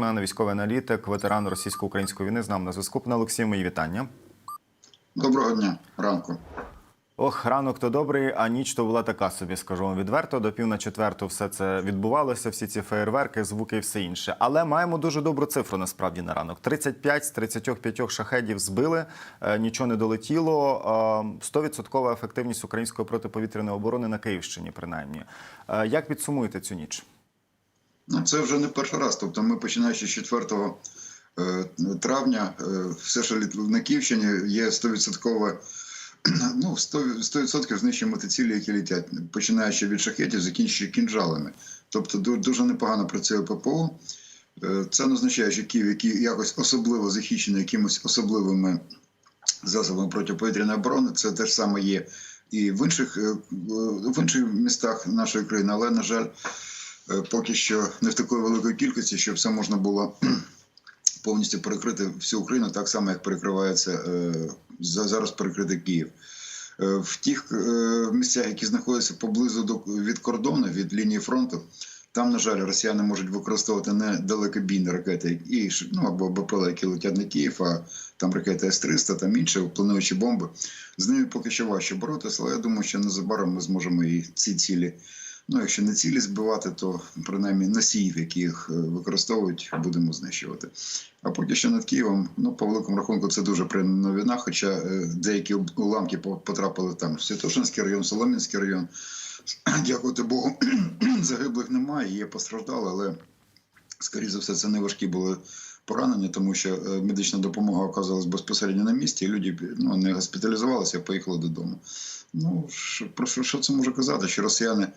Мене військовий аналітик, ветеран російсько-української війни. З нами на зв'язку. Пане Олексію, мої вітання. Доброго дня, ранку. Ох, ранок то добрий, а ніч то була така собі, скажу вам відверто. До пів на четверту все це відбувалося, всі ці феєрверки, звуки і все інше. Але маємо дуже добру цифру насправді на ранок. 35 з 35 шахедів збили, е, нічого не долетіло. Е, 100% ефективність української протиповітряної оборони на Київщині, принаймні. Е, Як підсумуєте цю ніч? Ну, це вже не перший раз. Тобто, ми починаючи з 4 е, травня, е, все, літ- на Київщині, є 100%, ну, 100%, 100% знищуємо ті цілі, які літять, починаючи від шахетів, закінчуючи кінжалами. Тобто дуже непогано працює ППО. Е, Це не означає, що Київ, який якось особливо захищений якимось особливими засобами протиповітряної оборони, це теж саме є і в інших, в інших містах нашої країни, але, на жаль, поки що не в такої великої кількості, щоб все можна було повністю перекрити всю Україну, так само, як перекривається е, за- зараз перекритий Київ. Е, В тих е, місцях, які знаходяться поблизу до від кордону, від лінії фронту, там, на жаль, росіяни можуть використовувати не далекобійні ракети і ну, або БПЛА, які летять на Київ, а там ракети С-300, там інші плануючі бомби. З ними поки що важче боротися, але я думаю, що незабаром ми зможемо і ці цілі. Ну, якщо не цілі збивати, то принаймні носіїв, які їх е, використовують, будемо знищувати. А поки що над Києвом, ну по великому рахунку, це дуже приємна новина. Хоча е, деякі уламки потрапили там в Святошинський район, Солом'янський район. Дякувати Богу, загиблих немає, є постраждали, але скоріше за все, це не важкі були поранення, тому що е, медична допомога оказалась безпосередньо на місці, і люди ну, не госпіталізувалися, а поїхали додому. Ну що, про що це може казати? Що росіяни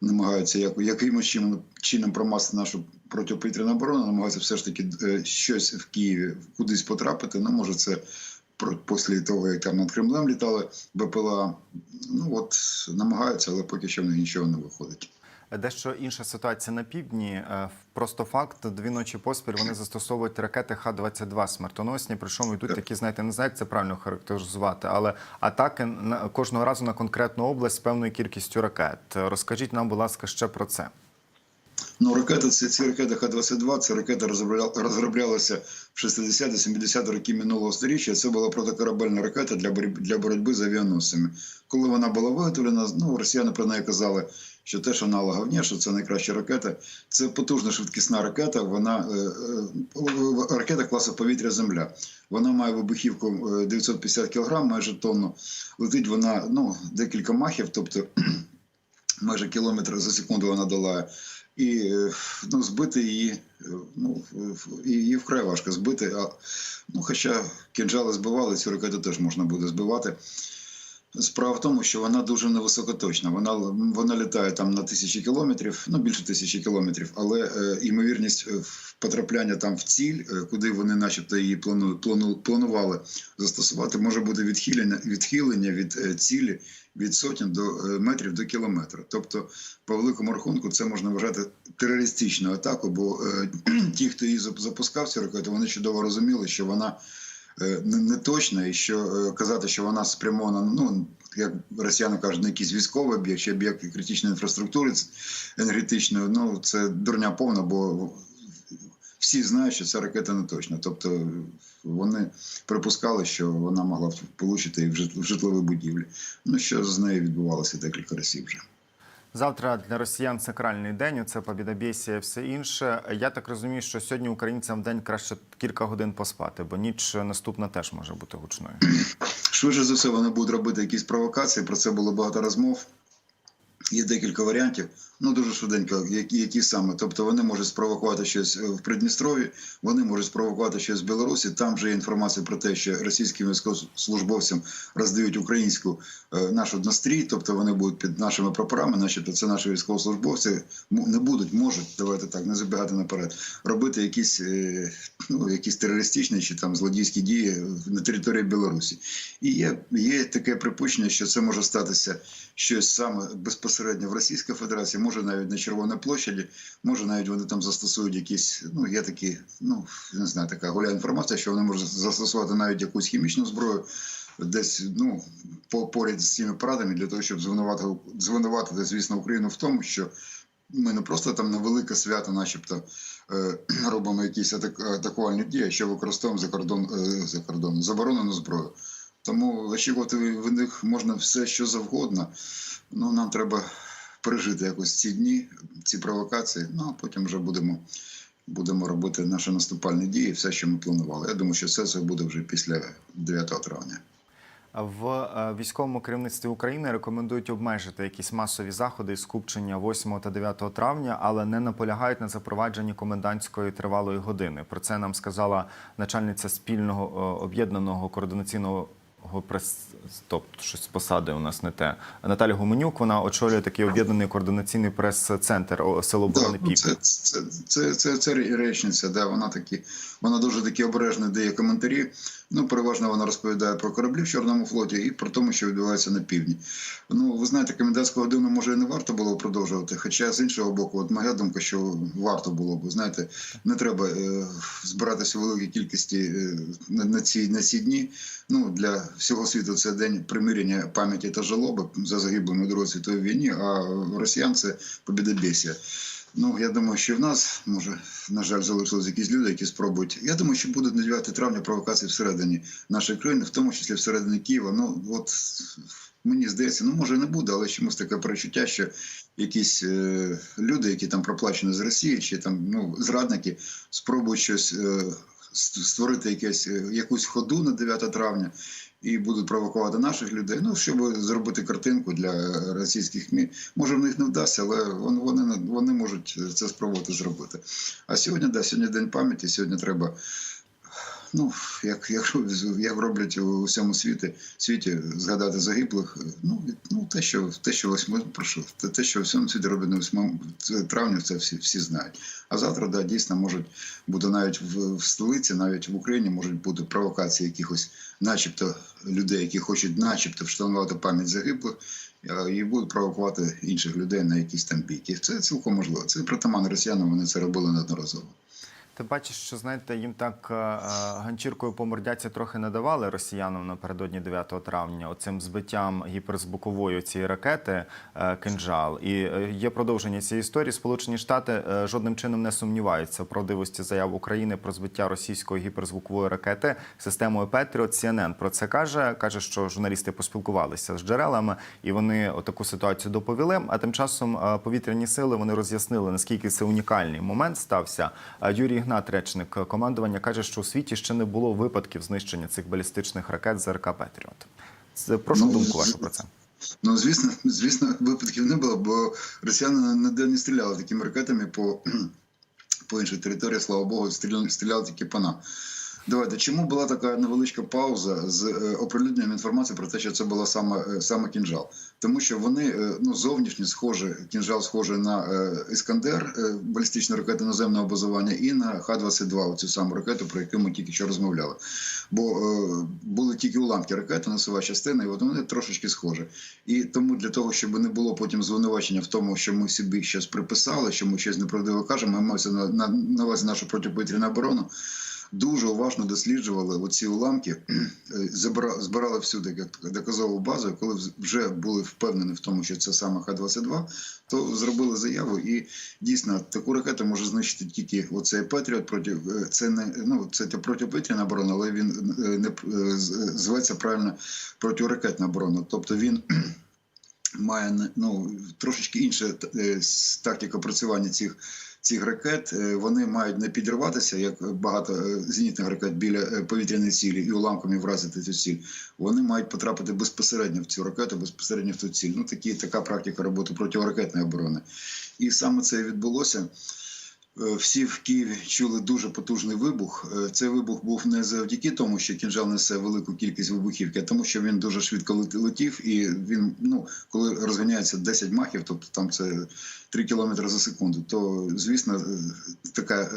намагаються як, якимось чином, чином промасти нашу протиповітряну оборону, намагаються все ж таки е, щось в Києві кудись потрапити. Ну, може, це про- після того, як там над Кремлем літали БПЛА. Ну от намагаються, але поки що в них нічого не виходить. Дещо інша ситуація на півдні. Е, Просто факт, дві ночі поспіль вони застосовують ракети Х-22 смертоносні. Причому йдуть такі, знаєте, не знаю, як це правильно характеризувати, але атаки на кожного разу на конкретну область з певною кількістю ракет. Розкажіть нам, будь ласка, ще про це. Ну, ракети, ці, ці ракети Х-22, це ракети розробля- розроблялися в 60-70 роки минулого століття. Це була протикорабельна ракета для боротьби з авіаносцями. Коли вона була виготовлена, ну, росіяни про неї казали, що те, що вона головне, що це найкраща ракета. Це потужна швидкісна ракета. Вона е, е, ракета класу повітря Земля. Вона має вибухівку е, 950 кг, майже тонну. Летить вона ну, декілька махів, тобто майже кілометр за секунду вона долає. І е, ну, збити її, е, ну, її вкрай важко збити. А, ну, хоча кінжали збивали, цю ракету теж можна буде збивати. Справа в тому, що вона дуже невисокоточна. Вона, вона літає там на тисячі кілометрів, ну більше тисячі кілометрів, але е, ймовірність е, потрапляння там в ціль, е, куди вони, начебто, її плану, плану, планували застосувати, може бути відхилення, відхилення від е, цілі від сотень до е, метрів до кілометра. Тобто, по великому рахунку, це можна вважати терористичною атакою, бо е, ті, хто її зап- запускав цю ракету, вони чудово розуміли, що вона не, не точна, і що е, казати, що вона спрямована, ну як росіяни кажуть, на якийсь військовий об'єкт чи об'єкт критичної інфраструктури енергетичної, ну це дурня повна, бо всі знають, що ця ракета не точна. Тобто вони припускали, що вона могла влучити і в житлові будівлі. Ну що з нею відбувалося декілька разів вже. Завтра для росіян сакральний день. Це побідобєсія, все інше. Я так розумію, що сьогодні українцям в день краще кілька годин поспати, бо ніч наступна теж може бути гучною. Швидше за все, вони будуть робити якісь провокації. Про це було багато розмов. Є декілька варіантів. Ну дуже швиденько, які, які саме. Тобто вони можуть спровокувати щось е, в Придністрові, вони можуть спровокувати щось в Білорусі. Там вже є інформація про те, що російським військовослужбовцям роздають українську е, нашу настрій, тобто вони будуть під нашими прапорами, начебто це наші військовослужбовці не будуть, можуть давайте так, не забігати наперед, робити якісь, е, ну, якісь терористичні чи там злодійські дії на території Білорусі. І є, є таке припущення, що це може статися щось саме безпосередньо в Російській Федерації, може навіть на Червоній площаді, може навіть вони там застосують якісь, ну є такі, ну не знаю, така гуля інформація, що вони можуть застосувати навіть якусь хімічну зброю. Десь ну по- поряд з цими парадами для того, щоб звинуватити, звинуватити, звісно, Україну в тому, що ми не просто там на велике свято, начебто, е, робимо якісь атак, атакувальні дії, що використовуємо за кордон е, за кордон заборонену зброю. Тому очікувати від них можна все, що завгодно. Ну, нам треба пережити якось ці дні, ці провокації. Ну а потім вже будемо, будемо робити наші наступальні дії, все, що ми планували. Я думаю, що все це буде вже після 9 травня. В е, військовому керівництві України рекомендують обмежити якісь масові заходи і скупчення 8 та 9 травня, але не наполягають на запровадженні комендантської тривалої години. Про це нам сказала начальниця спільного е, об'єднаного координаційного прес стоп, щось з посади у нас не те. Наталя Гуменюк. Вона очолює такий об'єднаний координаційний прес-центр село Борони Так, ну, це, це, це, це, це речниця, да, вона такі, вона дуже такі обережно дає коментарі. Ну, переважно вона розповідає про кораблі в Чорному флоті і про те, що відбувається на півдні. Ну, ви знаєте, комендантську годину може і не варто було продовжувати. Хоча з іншого боку, от моя думка, що варто було б. Знаєте, не треба е, збиратися у великій кількості е, на, ці, на ці дні. Ну, для всього світу це день примирення пам'яті та жалоби за загиблими Другої світовій війні, а росіян це побідобєсія. Ну, я думаю, що в нас, може, на жаль, залишились якісь люди, які спробують. Я думаю, що будуть на 9 травня провокації всередині нашої країни, в тому числі всередині Києва. Ну, от мені здається, ну може не буде, але чомусь таке перечуття, що якісь е, люди, які там проплачені з Росії, чи там ну, зрадники, спробують щось е, створити якесь, е, якусь ходу на 9 травня. І будуть провокувати наших людей, ну щоб зробити картинку для російських МІ. Може, в них не вдасться, але вони, вони, можуть це спробувати зробити. А сьогодні, да, сьогодні день пам'яті, сьогодні треба. Ну, як, як, як роблять у всьому світі, світі згадати загиблих. Ну, від- ну те, що те, що восьми, прошу, те, те, що у всьому світі роблять на 8 травня, це всі, всі знають. А завтра, да, дійсно можуть бути навіть в, в столиці, навіть в Україні можуть бути провокації якихось, начебто, людей, які хочуть, начебто, вшанувати пам'ять загиблих, і будуть провокувати інших людей на якісь там бійки. Це цілком можливо. Це притаманно росіянам, вони це робили неодноразово. Ти бачиш, що знаєте, їм так е, е, ганчіркою по мордяці трохи не давали росіянам напередодні 9 травня оцим збиттям гіперзвукової цієї ракети е, кинжал. І є продовження цієї історії. Сполучені Штати жодним чином не сумніваються в правдивості заяв України про збиття російської гіперзвукової ракети системою Петріот. CNN про це каже. каже, що журналісти поспілкувалися з джерелами, і вони таку ситуацію доповіли. А тим часом повітряні сили вони роз'яснили наскільки це унікальний момент стався. Юрій Ігнат, речник командування, каже, що у світі ще не було випадків знищення цих балістичних ракет з РК Петріот. Прошу Ну, думку вашу про це. Ну, звісно, звісно, випадків не було, бо росіяни ніде не стріляли такими ракетами по, по іншій території, слава Богу, стріляли, стріляли тільки по нам. Давайте, чому була така невеличка пауза з е, оприлюдненням інформації про те, що це була саме, е, саме кінжал? Тому що вони е, ну, зовнішньо схожі, кінжал схожий на Іскандер, балістичну ракету наземного базування, і на Х-22, цю саму ракету, про яку ми тільки що розмовляли. Бо були тільки уламки ракети, носова частина, і от вони трошечки схожі. І тому для того, щоб не було потім звинувачення в тому, що ми собі щось приписали, що ми щось неправдиво кажемо, ми маємо на, на, на увазі нашу протиповітряну оборону. Дуже уважно досліджували оці уламки, збирали всюди доказову базу. Коли вже були впевнені в тому, що це саме Х-22, то зробили заяву. І дійсно таку ракету може знищити тільки оцей Петріот проти е, це не ну це протиповітряна оборона, але він е, не е, зветься правильно протиракетна оборона. Тобто він має ну, трошечки інша е, тактика працювання цих, цих ракет. Е, Вони мають не підірватися, як багато е, зенітних ракет біля е, повітряної цілі і уламками вразити цю ціль. Вони мають потрапити безпосередньо в цю ракету, безпосередньо в ту ціль. Ну, такі, така практика роботи протиракетної оборони. І саме це відбулося. Е, Всі в Києві чули дуже потужний вибух. Е, Цей вибух був не завдяки тому, що кінжал несе велику кількість вибухівки, а тому, що він дуже швидко летів, і він, ну, коли розганяється 10 махів, тобто там це 3 кілометри за секунду, то звісно, е, така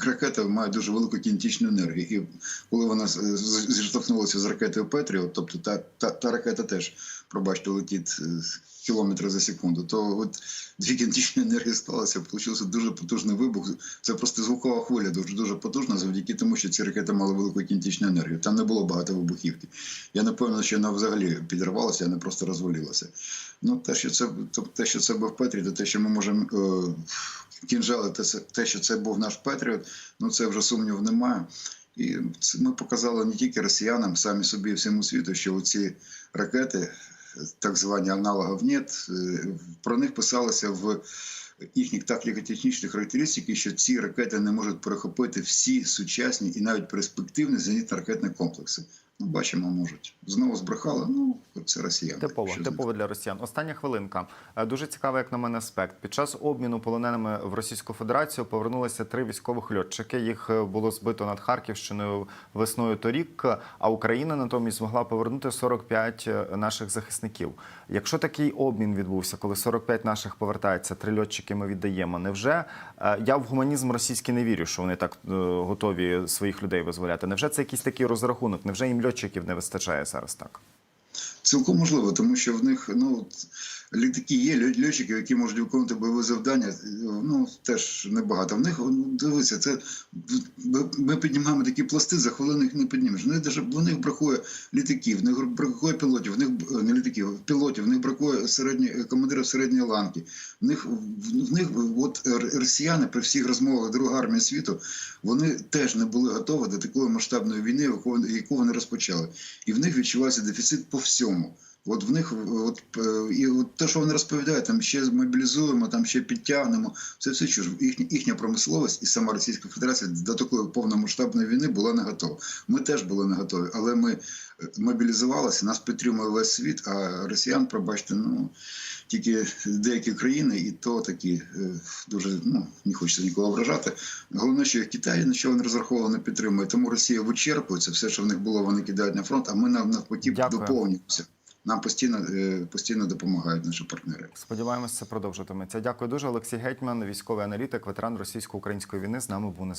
ракета має дуже велику кінетичну енергію. І коли вона зіштовхнулася з ракетою Петріот, тобто та, та, та ракета теж, пробачте, летить кілометри за секунду, то от дві кінетичні енергії сталося, вийшов дуже потужний вибух. Це просто звукова хвиля, дуже дуже потужна, завдяки тому, що ці ракети мали велику кінетичну енергію. Там не було багато вибухівки. Я не певний, що вона взагалі підірвалася, а не просто розвалилася. Ну, те, що це то, те, що це був Петріот, те, що ми можемо е, кінжали, те, те, що це був наш Петріот, ну це вже сумніву немає. І ми показали не тільки росіянам, самі собі всьому світу, що оці ракети, так звані аналогів нет, е, про них писалося в їхніх тактико-технічних характеристиках, що ці ракети не можуть перехопити всі сучасні і навіть перспективні зенітно-ракетні комплекси. Ну, бачимо, можуть. Знову збрехали, ну, це росіяни. Типово, типово для росіян. Остання хвилинка. Е, Дуже цікавий, як на мене, аспект. Під час обміну полоненими в Російську Федерацію повернулися три військових льотчики. Їх е, було збито над Харківщиною весною торік. А Україна натомість змогла повернути 45 наших захисників. Якщо такий обмін відбувся, коли 45 наших повертається, три льотчики ми віддаємо. Невже е, я в гуманізм російський не вірю, що вони так е, готові своїх людей визволяти? Невже це якийсь такий розрахунок? Невже їм льотчиків не вистачає зараз так? Цілком можливо, тому що в них ну літаки є льотчики, які можуть виконувати бойові завдання. Ну теж небагато. В них ну, дивися, це ми- піднімаємо такі пласти, за хвилину їх не піднімеш. В них даже в них бракує літаків, в них бракує пілотів, в них е, не літаків, пілотів, в них бракує середні командирів середньої ланки. В них в них от росіяни при всіх розмовах Друга армія світу вони теж не були готові до такої масштабної війни, яку, вони розпочали. І в них відчувається дефіцит по всьому. mínimo От в них, от, е, і от те, що вони розповідають, там ще мобілізуємо, там ще підтягнемо. Це все чуж. Їхня, їхня промисловість і сама Російська Федерація до такої повномасштабної війни була не готова. Ми теж були не готові, але ми е, мобілізувалися, нас підтримує весь світ, а росіян, пробачте, ну тільки деякі країни, і то такі е, дуже ну не хочеться нікого вражати. Головне, що Китай нічого не розраховував, не підтримує. Тому Росія вичерпується, все, що в них було, вони кидають на фронт, а ми нав- навпаки доповнюємося. Нам постійно, е, постійно допомагають наші партнери. Сподіваємося, це продовжитиметься. Дякую дуже. Олексій Гетьман, військовий аналітик, ветеран російсько-української війни. З нами був на.